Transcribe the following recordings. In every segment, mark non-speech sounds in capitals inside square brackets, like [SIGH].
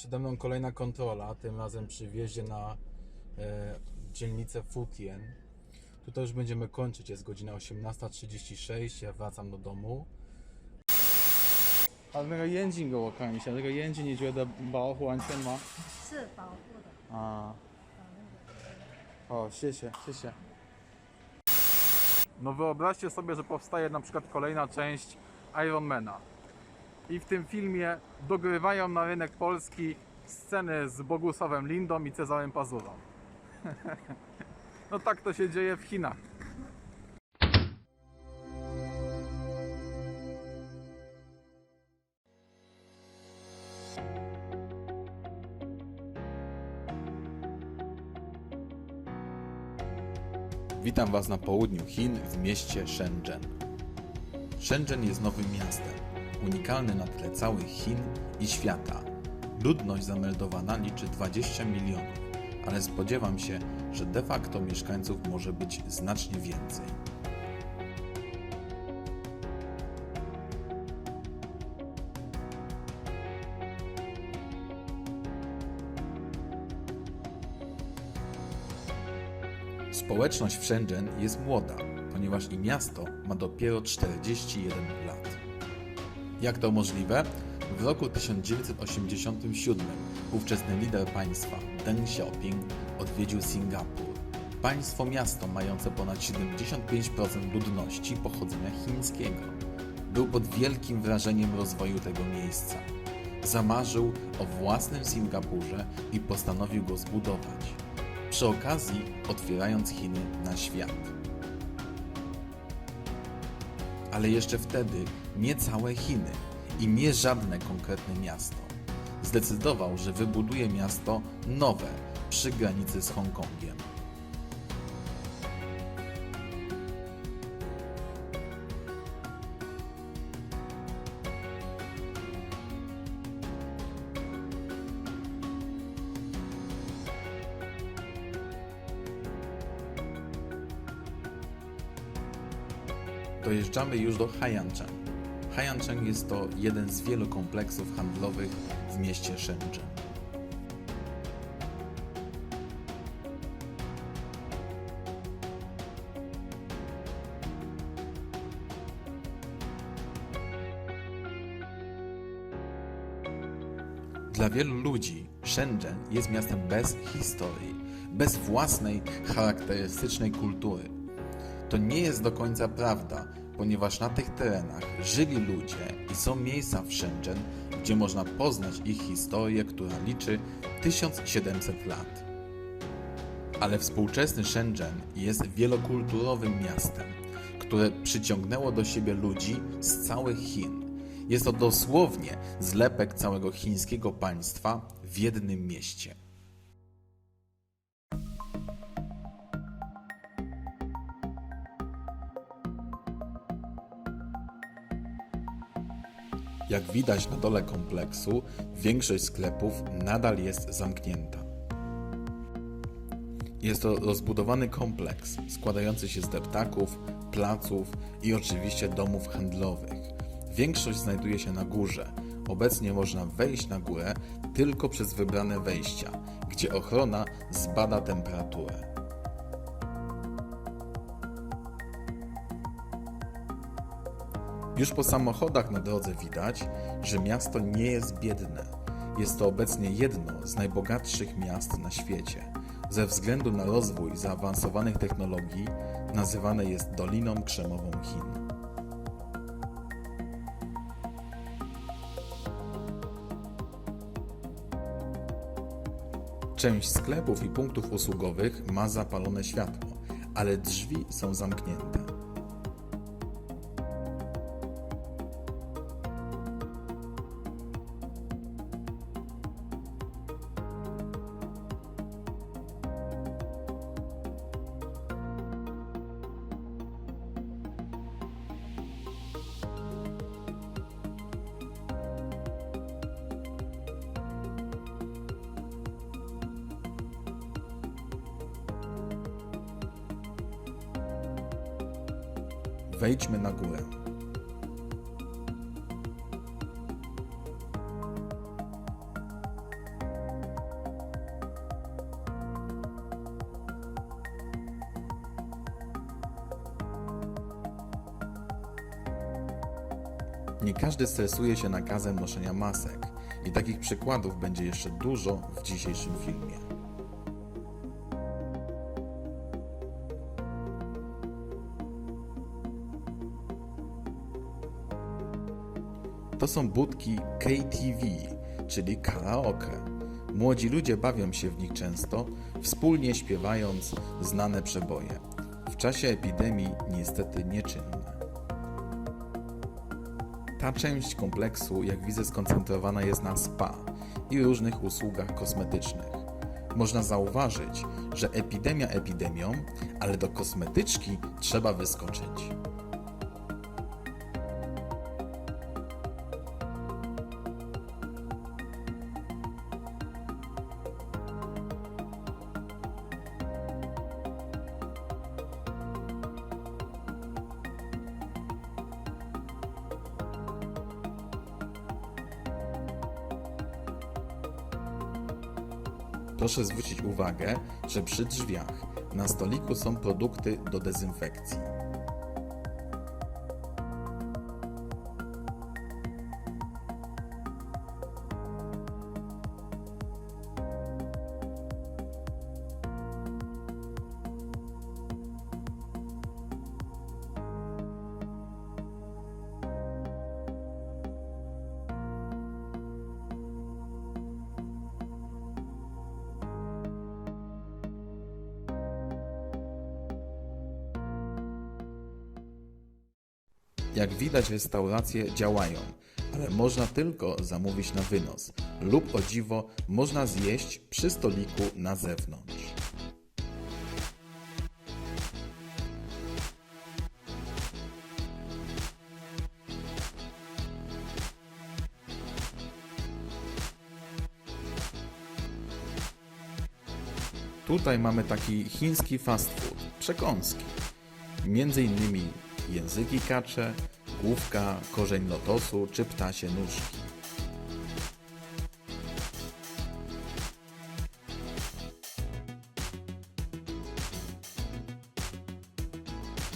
Przede mną kolejna kontrola, tym razem przy wjeździe na e, dzielnicę Futien. Tutaj już będziemy kończyć, jest godzina 18.36, ja wracam do domu. 啊，那个眼睛给我看一下，这个眼睛你觉得保护安全吗？是保护的。啊，o, 谢谢, się. No wyobraźcie sobie, że powstaje na przykład kolejna część Ironmana. I w tym filmie dogrywają na rynek polski sceny z Bogusławem Lindą i Cezarem Pazurą. [LAUGHS] No tak to się dzieje w Chinach. Witam Was na południu Chin w mieście Shenzhen. Shenzhen jest nowym miastem, unikalny na tle całych Chin i świata. Ludność zameldowana liczy 20 milionów, ale spodziewam się, że de facto mieszkańców może być znacznie więcej. Społeczność w Shenzhen jest młoda, ponieważ i miasto ma dopiero 41 lat. Jak to możliwe? W roku 1987 ówczesny lider państwa Deng Xiaoping odwiedził Singapur. Państwo miasto mające ponad 75% ludności pochodzenia chińskiego. Był pod wielkim wrażeniem rozwoju tego miejsca. Zamarzył o własnym Singapurze i postanowił go zbudować przy okazji otwierając Chiny na świat. Ale jeszcze wtedy nie całe Chiny i nie żadne konkretne miasto. Zdecydował, że wybuduje miasto nowe przy granicy z Hongkongiem. Dojeżdżamy już do Haiyancheng. Haiyancheng jest to jeden z wielu kompleksów handlowych w mieście Shenzhen. Dla wielu ludzi Shenzhen jest miastem bez historii, bez własnej charakterystycznej kultury. To nie jest do końca prawda, ponieważ na tych terenach żyli ludzie i są miejsca w Shenzhen, gdzie można poznać ich historię, która liczy 1700 lat. Ale współczesny Shenzhen jest wielokulturowym miastem, które przyciągnęło do siebie ludzi z całych Chin. Jest to dosłownie zlepek całego chińskiego państwa w jednym mieście. Jak widać na dole kompleksu, większość sklepów nadal jest zamknięta. Jest to rozbudowany kompleks składający się z deptaków, placów i oczywiście domów handlowych. Większość znajduje się na górze. Obecnie można wejść na górę tylko przez wybrane wejścia, gdzie ochrona zbada temperaturę. Już po samochodach na drodze widać, że miasto nie jest biedne. Jest to obecnie jedno z najbogatszych miast na świecie. Ze względu na rozwój zaawansowanych technologii nazywane jest Doliną Krzemową Chin. Część sklepów i punktów usługowych ma zapalone światło, ale drzwi są zamknięte. Wejdźmy na górę. Nie każdy stresuje się nakazem noszenia masek i takich przykładów będzie jeszcze dużo w dzisiejszym filmie. To są budki KTV, czyli karaoke. Młodzi ludzie bawią się w nich często, wspólnie śpiewając znane przeboje. W czasie epidemii niestety nieczynne. Ta część kompleksu, jak widzę, skoncentrowana jest na spa i różnych usługach kosmetycznych. Można zauważyć, że epidemia epidemią, ale do kosmetyczki trzeba wyskoczyć. Proszę zwrócić uwagę, że przy drzwiach na stoliku są produkty do dezynfekcji. Widać, restauracje działają, ale można tylko zamówić na wynos, lub o dziwo, można zjeść przy stoliku na zewnątrz. Tutaj mamy taki chiński fast food, przekąski. Między innymi języki kacze, główka, korzeń lotosu czy ptasie nóżki.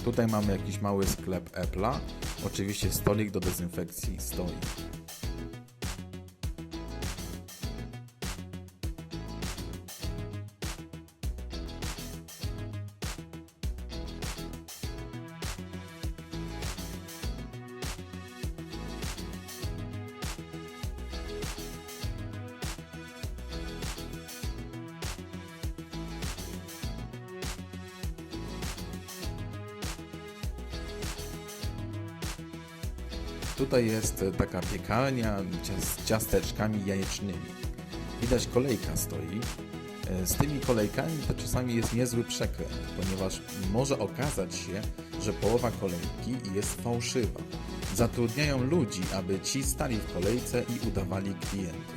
Tutaj mamy jakiś mały sklep Apple'a. Oczywiście stolik do dezynfekcji stoi. Tutaj jest e, taka piekarnia z ciasteczkami jajecznymi. Widać kolejka stoi. E, Z tymi kolejkami to czasami jest niezły przekręt, ponieważ może okazać się, że połowa kolejki jest fałszywa. Zatrudniają ludzi, aby ci stali w kolejce i udawali klientów.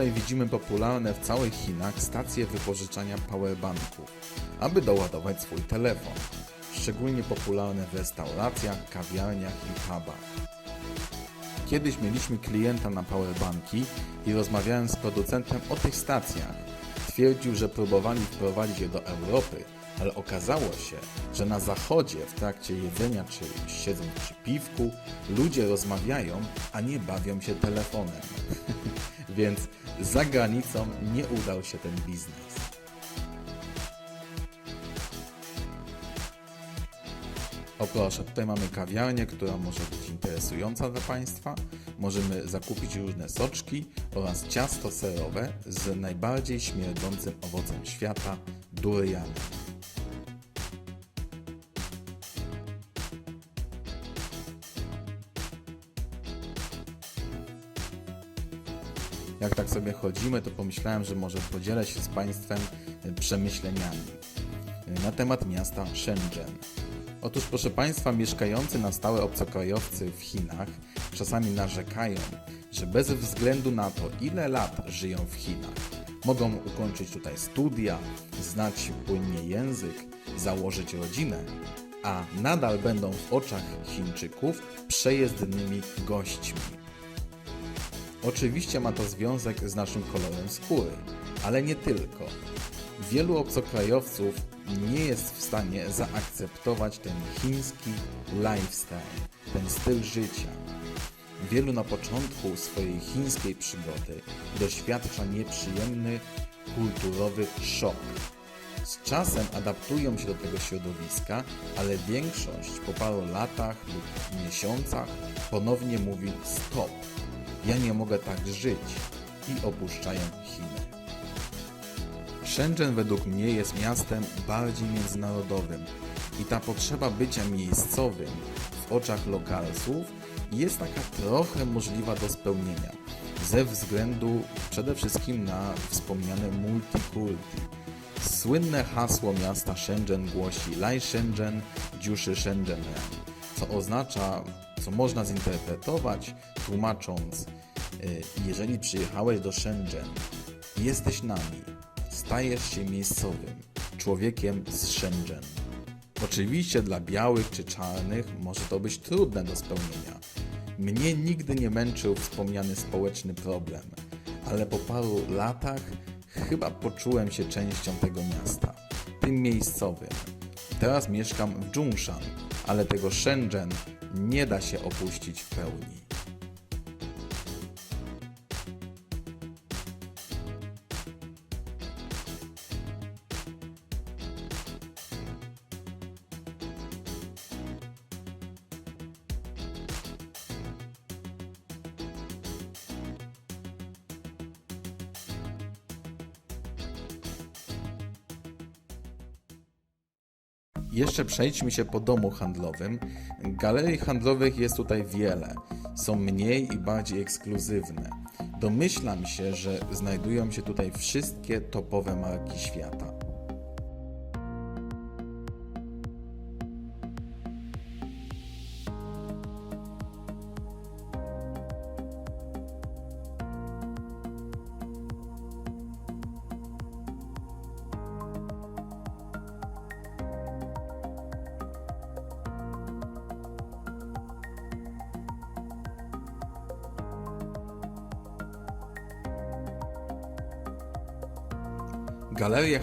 Tutaj widzimy popularne w całych Chinach stacje wypożyczania powerbanków, aby doładować swój telefon. Szczególnie popularne w restauracjach, kawiarniach i pubach. Kiedyś mieliśmy klienta na powerbanki i rozmawiałem z producentem o tych stacjach. Twierdził, że próbowali wprowadzić je do Europy, ale okazało się, że na zachodzie w trakcie jedzenia czy siedzą przy piwku ludzie rozmawiają, a nie bawią się telefonem. [LAUGHS] Więc za granicą nie udał się ten biznes. O proszę, tutaj mamy kawiarnię, która może być interesująca dla Państwa. Możemy zakupić różne soczki oraz ciasto serowe z najbardziej śmierdzącym owocem świata durianem. Jak tak sobie chodzimy, to pomyślałem, że może podzielę się z Państwem e, przemyśleniami e, na temat miasta Shenzhen. Otóż, proszę Państwa, mieszkający na stałe obcokrajowcy w Chinach czasami narzekają, że bez względu na to, ile lat żyją w Chinach, mogą ukończyć tutaj studia, znać płynnie język, założyć rodzinę, a nadal będą w oczach Chińczyków przejezdnymi gośćmi. Oczywiście ma to związek z naszym kolorem skóry, ale nie tylko. Wielu obcokrajowców nie jest w stanie zaakceptować ten chiński lifestyle, ten styl życia. Wielu na początku swojej chińskiej przygody doświadcza nieprzyjemny kulturowy szok. Z czasem adaptują się do tego środowiska, ale większość po paru latach lub miesiącach ponownie mówi stop. Ja nie mogę tak żyć i opuszczają Chiny. Shenzhen według mnie jest miastem bardziej międzynarodowym i ta potrzeba bycia miejscowym w oczach lokalsów jest taka trochę możliwa do spełnienia ze względu przede wszystkim na wspomniane multikulti. Słynne hasło miasta Shenzhen głosi Lai Shenzhen, Jiushi Shenzhen, co oznacza, co można zinterpretować tłumacząc, y, jeżeli przyjechałeś do Shenzhen, jesteś nami, stajesz się miejscowym, człowiekiem z Shenzhen. Oczywiście dla białych czy czarnych może to być trudne do spełnienia. Mnie nigdy nie męczył wspomniany społeczny problem, ale po paru latach chyba poczułem się częścią tego miasta, tym miejscowym. Teraz mieszkam w Zhongshan, ale tego Shenzhen nie da się opuścić w pełni. Jeszcze przejdźmy się po domu handlowym. Galerii handlowych jest tutaj wiele. Są mniej i bardziej ekskluzywne. Domyślam się, że znajdują się tutaj wszystkie topowe marki świata.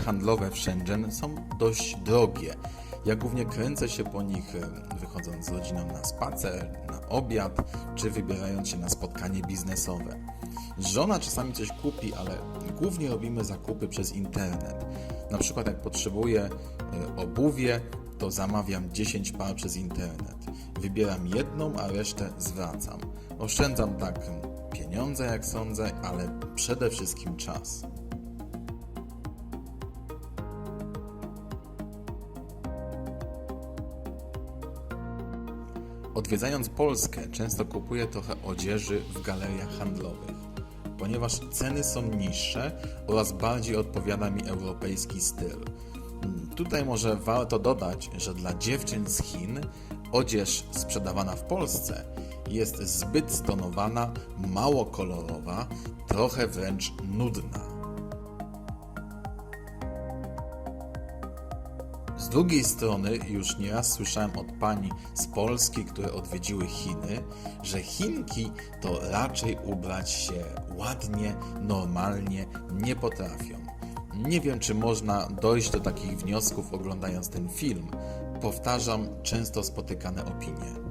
Handlowe w Shenzhen są dość drogie. Ja głównie kręcę się po nich wychodząc z rodziną na spacer, na obiad, czy wybierając się na spotkanie biznesowe. Żona czasami coś kupi, ale głównie robimy zakupy przez internet. Na przykład jak potrzebuję e, obuwie, to zamawiam 10 par przez internet. Wybieram jedną, a resztę zwracam. Oszczędzam tak pieniądze, jak sądzę, ale przede wszystkim czas. Odwiedzając Polskę, często kupuję trochę odzieży w galeriach handlowych, ponieważ ceny są niższe oraz bardziej odpowiada mi europejski styl. Tutaj może warto dodać, że dla dziewczyn z Chin odzież sprzedawana w Polsce jest zbyt stonowana, mało kolorowa, trochę wręcz nudna. Z drugiej strony już nieraz słyszałem od pani z Polski, które odwiedziły Chiny, że Chinki to raczej ubrać się ładnie, normalnie nie potrafią. Nie wiem, czy można dojść do takich wniosków oglądając ten film. Powtarzam często spotykane opinie.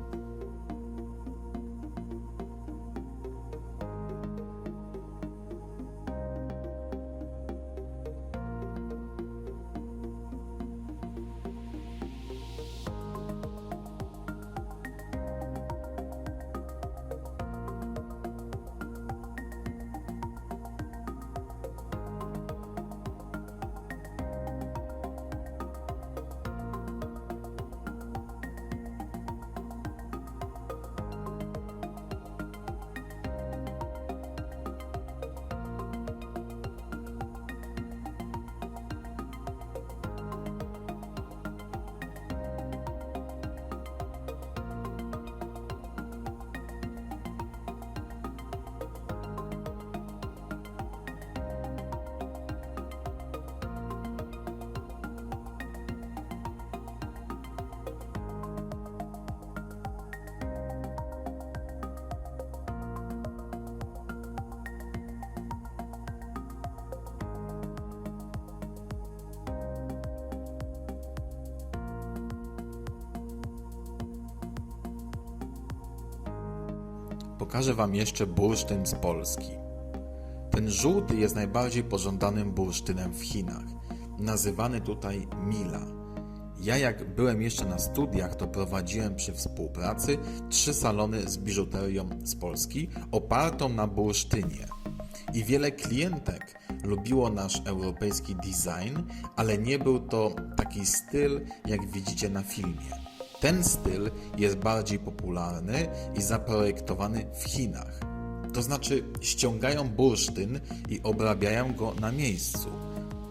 Pokażę Wam jeszcze bursztyn z Polski. Ten żółty jest najbardziej pożądanym bursztynem w Chinach, nazywany tutaj Mila. Ja jak byłem jeszcze na studiach, to prowadziłem przy współpracy trzy salony z biżuterią z Polski opartą na bursztynie. I wiele klientek lubiło nasz europejski design, ale nie był to taki styl, jak widzicie na filmie. Ten styl jest bardziej popularny i zaprojektowany w Chinach. To znaczy ściągają bursztyn i obrabiają go na miejscu.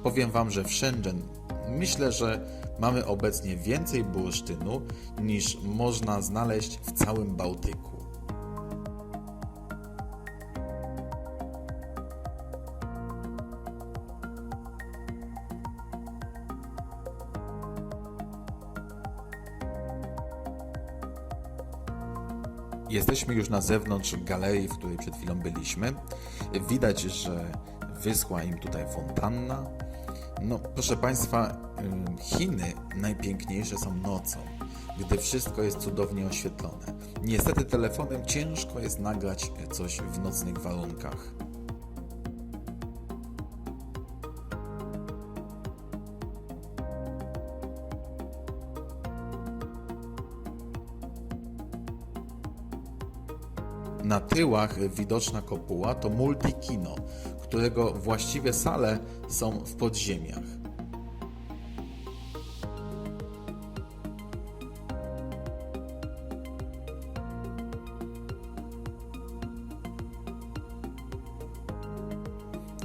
Powiem Wam, że w Shenzhen myślę, że mamy obecnie więcej bursztynu niż można znaleźć w całym Bałtyku. Jesteśmy już na zewnątrz galerii, w której przed chwilą byliśmy. Widać, że wyschła im tutaj fontanna. No, proszę Państwa, Chiny najpiękniejsze są nocą, gdy wszystko jest cudownie oświetlone. Niestety telefonem ciężko jest nagrać coś w nocnych warunkach. Na tyłach widoczna kopuła to multikino, którego właściwie sale są w podziemiach.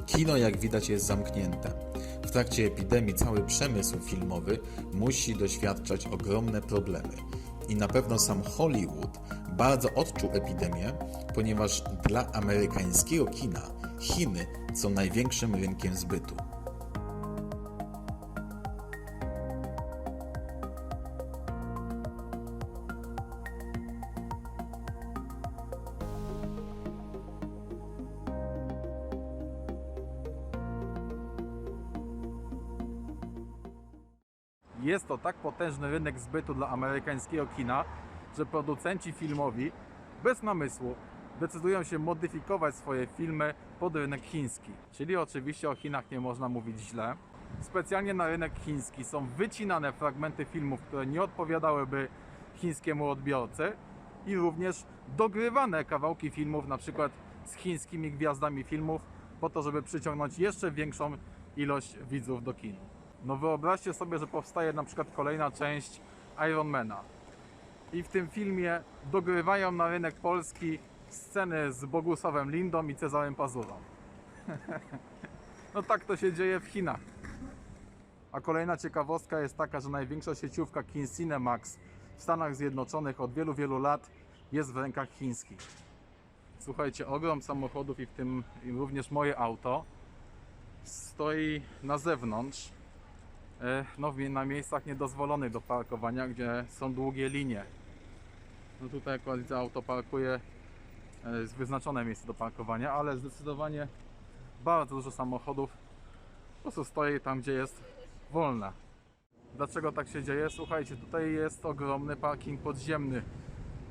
Kino, jak widać, jest zamknięte. W trakcie epidemii cały przemysł filmowy musi doświadczać ogromne problemy. I na pewno sam Hollywood bardzo odczuł epidemię, ponieważ dla amerykańskiego kina Chiny są największym rynkiem zbytu. Jest to tak potężny rynek zbytu dla amerykańskiego kina, że producenci filmowi bez namysłu decydują się modyfikować swoje filmy pod rynek chiński. Czyli oczywiście o Chinach nie można mówić źle. Specjalnie na rynek chiński są wycinane fragmenty filmów, które nie odpowiadałyby chińskiemu odbiorcy i również dogrywane kawałki filmów, na przykład z chińskimi gwiazdami filmów, po to, żeby przyciągnąć jeszcze większą ilość widzów do kin. No wyobraźcie sobie, że powstaje na przykład kolejna część Ironmana. I w tym filmie dogrywają na rynek polski sceny z Bogusławem Lindą i Cezarem Pazurą. [LAUGHS] no tak to się dzieje w Chinach. A kolejna ciekawostka jest taka, że największa sieciówka kin Cinemax w Stanach Zjednoczonych od wielu, wielu lat jest w rękach chińskich. Słuchajcie, ogrom samochodów i w tym i również moje auto stoi na zewnątrz e, no, na miejscach niedozwolonych do parkowania, gdzie są długie linie. No tutaj widzę, auto parkuje, e, jest wyznaczone miejsce do parkowania, ale zdecydowanie bardzo dużo samochodów po prostu stoi tam, gdzie jest wolne. Dlaczego tak się dzieje? Słuchajcie, tutaj jest ogromny parking podziemny,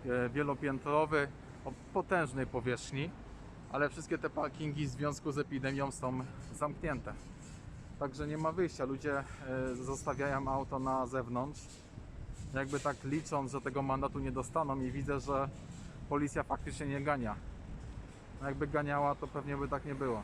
e, wielopiętrowy, o potężnej powierzchni, ale wszystkie te parkingi w związku z epidemią są zamknięte. Także nie ma wyjścia. Ludzie e, zostawiają auto na zewnątrz, jakby tak licząc, że tego mandatu nie dostaną i widzę, że policja faktycznie nie gania. No Jakby ganiała, to pewnie by tak nie było.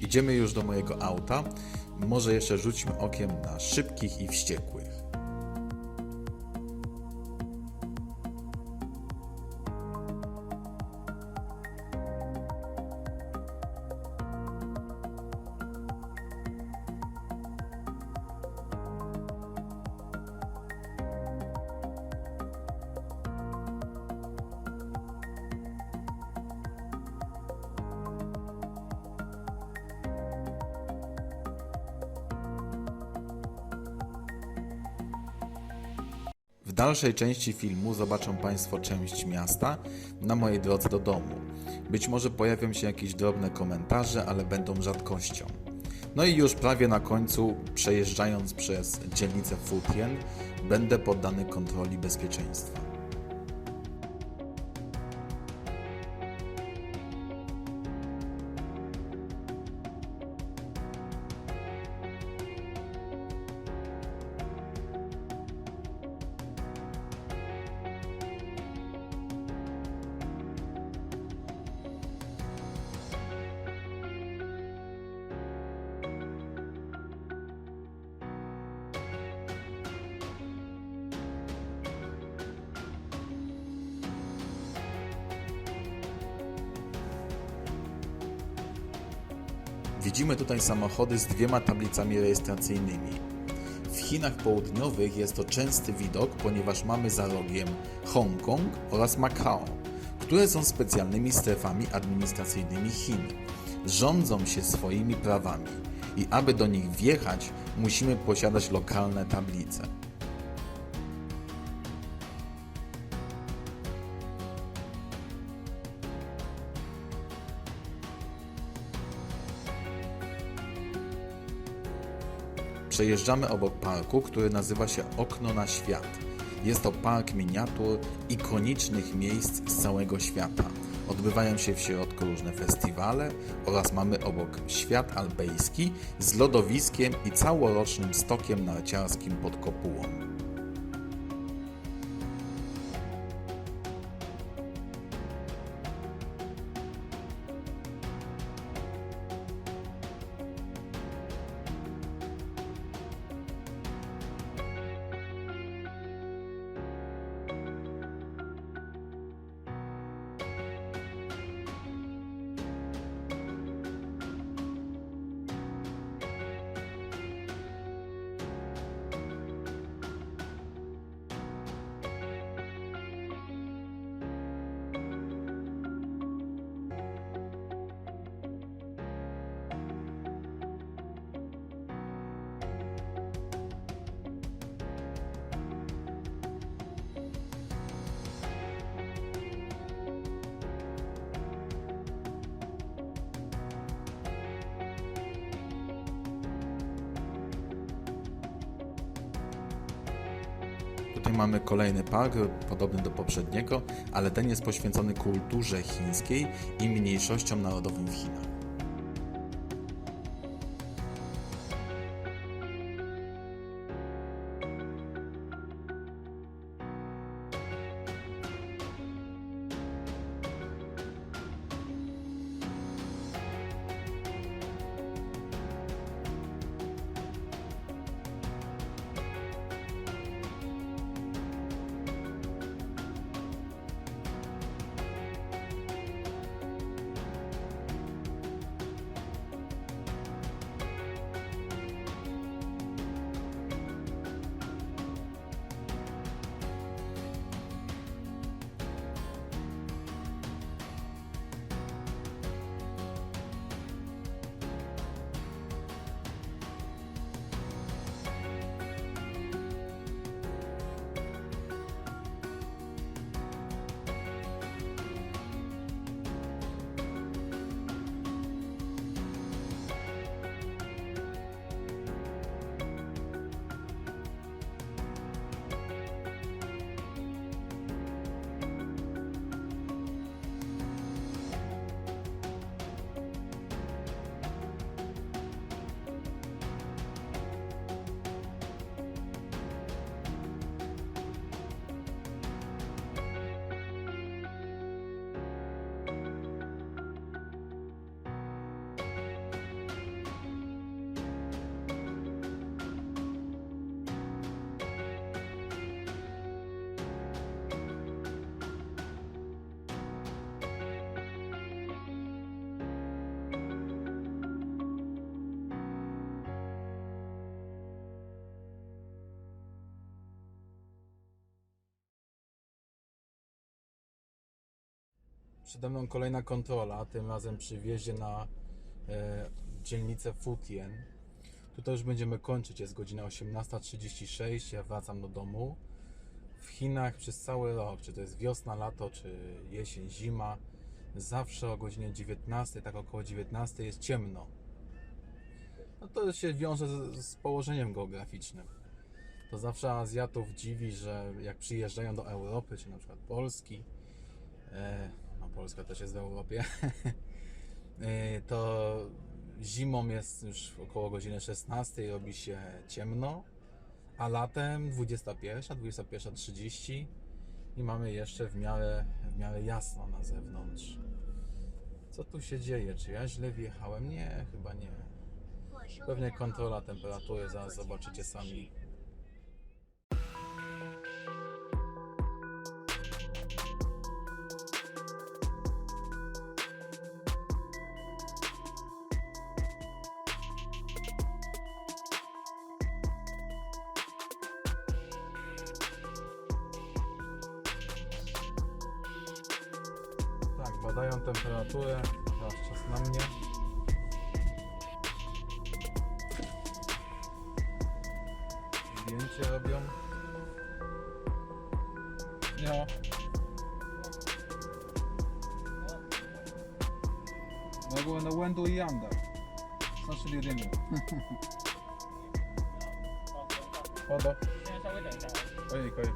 Idziemy już do mojego auta. Może jeszcze rzućmy okiem na szybkich i wściekłych. Dalszej części filmu zobaczą Państwo część miasta na mojej drodze do domu. Być może pojawią się jakieś drobne komentarze, ale będą rzadkością. No i już prawie na końcu, przejeżdżając przez dzielnicę Futien, będę poddany kontroli bezpieczeństwa. Widzimy tutaj samochody z dwiema tablicami rejestracyjnymi. W Chinach Południowych jest to częsty widok, ponieważ mamy za rogiem Hongkong oraz Macao, które są specjalnymi strefami administracyjnymi Chin. Rządzą się swoimi prawami i aby do nich wjechać, musimy posiadać lokalne tablice. Przejeżdżamy obok parku, który nazywa się Okno na Świat. Jest to park miniatur ikonicznych miejsc z całego świata. Odbywają się w środku różne festiwale oraz mamy obok świat alpejski z lodowiskiem i całorocznym stokiem narciarskim pod kopułą. Tutaj mamy kolejny park, podobny do poprzedniego, ale ten jest poświęcony kulturze chińskiej i mniejszościom narodowym w Chinach. Przede mną kolejna kontrola, tym razem przy wjeździe na e, dzielnicę Futien. Tutaj już będziemy kończyć, jest godzina 18.36, ja wracam do domu. W Chinach przez cały rok, czy to jest wiosna, lato, czy jesień, zima, zawsze o godzinie 19, tak około 19 jest ciemno. No to się wiąże z, z położeniem geograficznym. To zawsze Azjatów dziwi, że jak przyjeżdżają do Europy, czy na przykład Polski, e, Polska też jest w Europie, e, [LAUGHS] to zimą jest już około godziny 16 i robi się ciemno, a latem 21, 21.30 i mamy jeszcze w miarę, w miarę jasno na zewnątrz. Co tu się dzieje? Czy ja źle wjechałem? Nie, chyba nie. Pewnie kontrola temperatury, zaraz zobaczycie sami. zdjęcie robią. No. Mogą na Łędu i Janda. Znaczy jedynie. Podo. Ojej, ojej.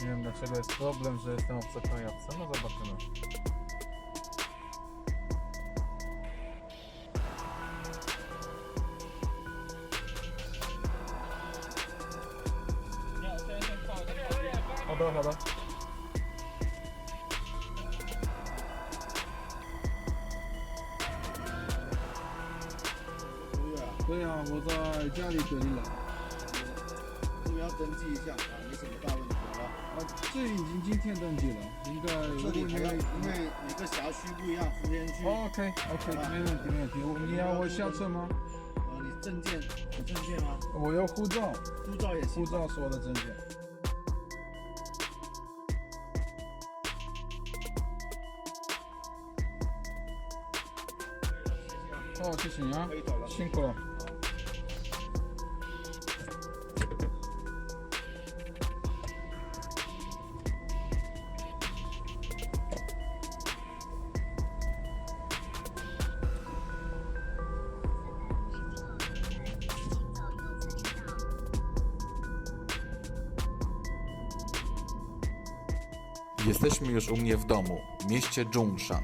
Nie wiem dlaczego jest problem, że jestem obcokrajowcem. No zobaczymy. 这里还要，因为每个辖区不一样，福田区，OK OK，没问题没问题。我你要我下车吗？呃，你证件有证件吗？我要护照，护照也行护。照是我的证件。哦，谢谢你啊可，以走了。辛苦了。Już u mnie w domu, w mieście Zhongshan.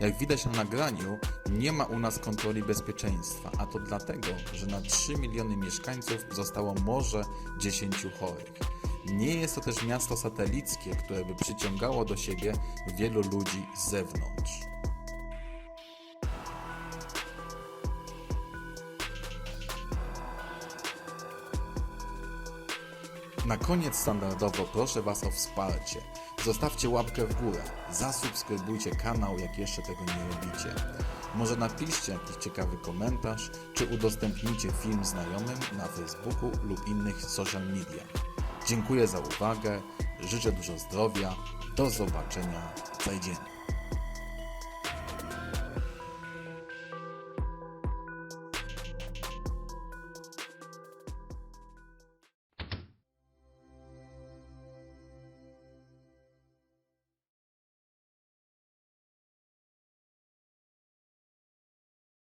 Jak widać na nagraniu, nie ma u nas kontroli bezpieczeństwa, a to dlatego, że na 3 miliony mieszkańców zostało może 10 chorych. Nie jest to też miasto satelickie, które by przyciągało do siebie wielu ludzi z zewnątrz. Na koniec standardowo proszę Was o wsparcie. Zostawcie łapkę w górę, zasubskrybujcie kanał, jak jeszcze tego nie robicie. Może napiszcie jakiś ciekawy komentarz, czy udostępnijcie film znajomym na Facebooku lub innych social mediach. Dziękuję za uwagę, życzę dużo zdrowia, do zobaczenia, zajdziemy.